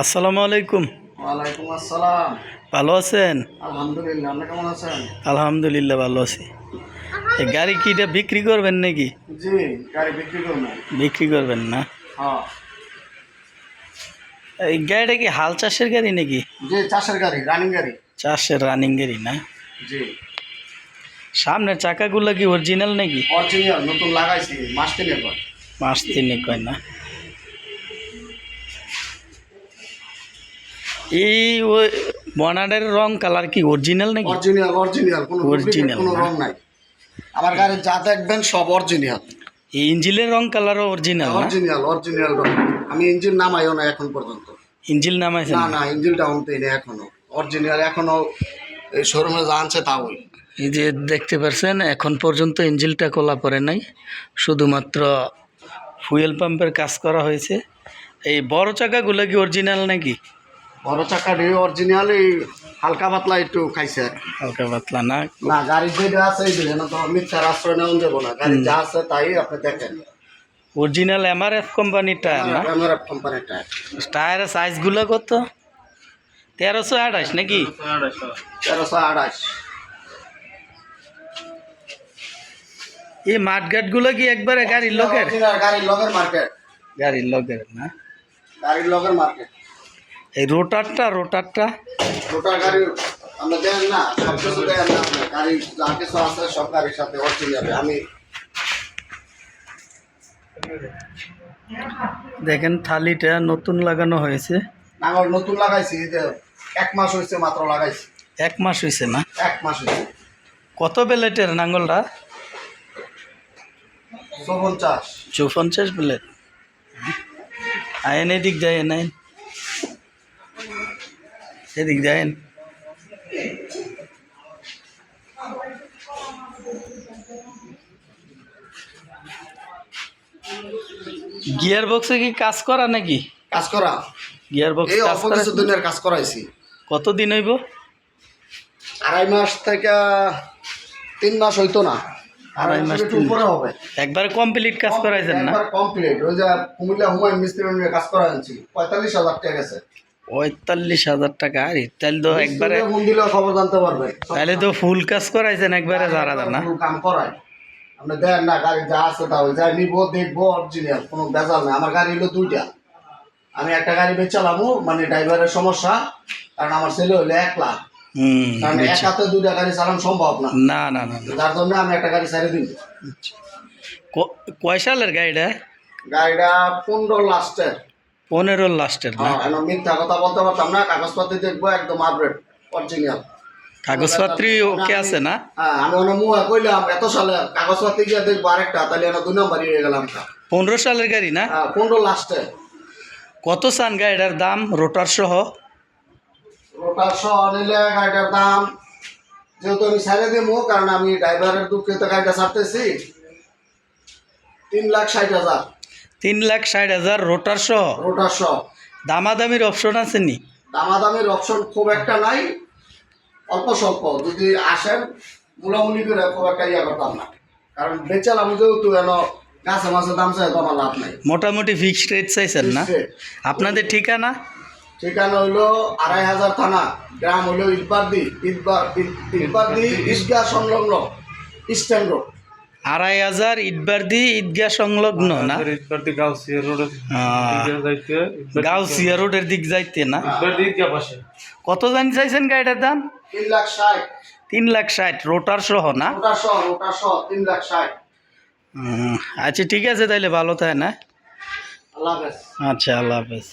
আসসালামু আলাইকুম। ওয়ালাইকুম আসসালাম। ভালো আছেন? আলহামদুলিল্লাহ আপনি কেমন আছেন? আলহামদুলিল্লাহ ভালো আছি। এই গাড়ি কি এটা বিক্রি করবেন নাকি? জি গাড়ি বিক্রি করবেন বিক্রি করবেন না? হ্যাঁ। এই গাড়িটা কি হাল চাষের গাড়ি নাকি? জি চাষের গাড়ি রানিং গাড়ি। চাষের রানিং গাড়ি না? জি। সামনের চাকাগুলো কি অরিজিনাল নাকি? অরিজিনাল নতুন লাগাইছি মাস পর মাস তিনেক কয় না? এই ওই বনাডের রং কালার কি অরিজিনাল নাকি? অরিজিনাল অরিজিনাল কোনো duplicate কোনো? রং নাই। আমার গাড়ির যা দেখবেন সব অরিজিনাল এই ইঞ্জিনের রং কালারও অরিজিনাল অরিজিনাল অরিজিনাল রং। আমি ইঞ্জিন নামাইও না এখন পর্যন্ত। ইঞ্জিল নামাইছেন না না? ইঞ্জিনটা অন্তেই নেই এখনও। অরিজিনাল এখনও এই শোরুমে যা আনছে তা ওই। এই যে দেখতে পাচ্ছেন এখন পর্যন্ত ইঞ্জিলটা খোলা পড়ে নাই। শুধুমাত্র ফুয়েল পাম্পের কাজ করা হয়েছে। এই বড় চাকাগুলো কি অরিজিনাল নাকি? বড় চাকাটি অরিজিনাল হালকা পাতলা একটু খাইছে। হালকা পাতলা না? না গাড়ি যেটা আছে এই দিলে না তো মিথ্যার আশ্রয় নেওয়া যাব না। গাড়ি যা আছে তাই আপনি দেখেন। অরিজিনাল এমআরএফ কোম্পানির টায়ার না? ক্যামেরা কোম্পানির টায়ার টায়ারের সাইজগুলো কত? তেরোশো আঠাশ নাকি? তেরোশো আঠাশ। এই মাঠঘাটগুলো কি একবারে গাড়ির লোকের? গাড়ির লগের মার্কেট গাড়ির লোকের না? গাড়ির লগের মার্কেট এই রোটারটা রোটারটা। গোটা গাড়ি আমরা দেন না সব কিছু দেন না গাড়ি যা কিছু আছে সব গাড়ির সাথে অরিজিনাল আমি দেখেন থালিটা নতুন লাগানো হয়েছে। নাঙ্গল নতুন লাগাইছি এক মাস হয়েছে মাত্র লাগাইছি। এক মাস হয়েছে না? এক মাস হয়েছে। কত বেলেটের নাঙ্গলটা? চৌপঞ্চাশ। চৌপঞ্চাশ প্লেট। আয়েন এদিক যায় নাইন এদিক যায় গিয়ার বক্সে কি কাজ করা নাকি? কাজ করা। গিয়ার বক্স এই কাজ অল্প করা কিছু দিনের কাজ করাইছি। কতদিন হইব? আড়াই মাস থেকে তিন মাস হইতো না। আড়াই মাস, উপরে হবে। একবার কমপ্লিট কাজ করাইছেন না? কমপ্লিট ওই যে কুমিল্লা হুমায়ুন মিস্ত্রি কাজ করা আনছি পঁয়তাল্লিশ হাজার টাকা গেছে। পঁয়তাল্লিশ হাজার টাকা। আরে তাহলে তো একবারে ফোন দিলেও খবর জানতে পারবে। তাহলে তো ফুল কাজ করাইছেন একবারে যারা না? কাম করায়। আপনি দেন না গাড়ি যা আছে তা ওই যাই নিবো দেখব অরিজিনাল কোনো বেজাল নাই। আমার গাড়ি হলো দুইটা। আমি একটা গাড়ি বেচ চালামো মানে ড্রাইভারের সমস্যা কারণ আমার ছেলে হলো এক লাখ। কারণ এক দুইটা গাড়ি চালানো সম্ভব না। না না না না। যার জন্য আমি একটা গাড়ি ছেড়ে দিই ক- কয় সালের গাড়িটা? গাড়িটা পনেরো লাস্টের। পনেরো লাস্টের না? হ্যাঁ মিথ্যা কথা বলতে পারতাম না কাগজপত্র দেখব একদম আপডেট অরিজিনাল কাগজপত্র ওকে আছে না? হ্যাঁ আমি অনেক মুয়া কইলাম এত সালে কাগজপত্র গিয়ে দেখব আরেকটা তাহলে এনে দুই নম্বরই হয়ে গেলাম পনেরো সালের গাড়ি না? হ্যাঁ পনেরো লাস্টে। কত সান গাড়িটার দাম রোটার সহ? রোটার সহ নিলে গাড়িটার দাম যেহেতু আমি ছেড়ে দেবো কারণ আমি ড্রাইভারের দুঃখে তো গাড়িটা ছাড়তেছি তিন লাখ ষাট হাজার। তিন লাখ ষাট হাজার রোটার সহ। রোটার সহ। দামাদামির অপশন আছে নি? দামাদামির অপশন খুব একটা নাই। অল্প স্বল্প যদি আসেন মুলামুলি করে খুব একটা ইয়ে করতাম না। কারণ বেচালাম যেহেতু এন গাছে মাছে দাম চাই আমার লাভ নাই। মোটামুটি ফিক্সড রেট চাইছেন না? আপনাদের ঠিকানা? ঠিকানা হইল আড়াই হাজার থানা গ্রাম হইল ইটবারদি ইটবার ইটবারদি ঈদগাহ সংলগ্ন স্ট্যান্ড রোড আড়াই হাজার ইটবারদি ঈদগাহ সংলগ্ন না? গাউসিয়া রোডের দিক যাইতে না? কত জানি চাইছেন গাড়িটার দাম? তিন লাখ ষাট। তিন লাখ ষাট রোটার সহ না? আচ্ছা ঠিক আছে তাইলে ভালো থাকে না আচ্ছা আল্লাহ হাফেজ।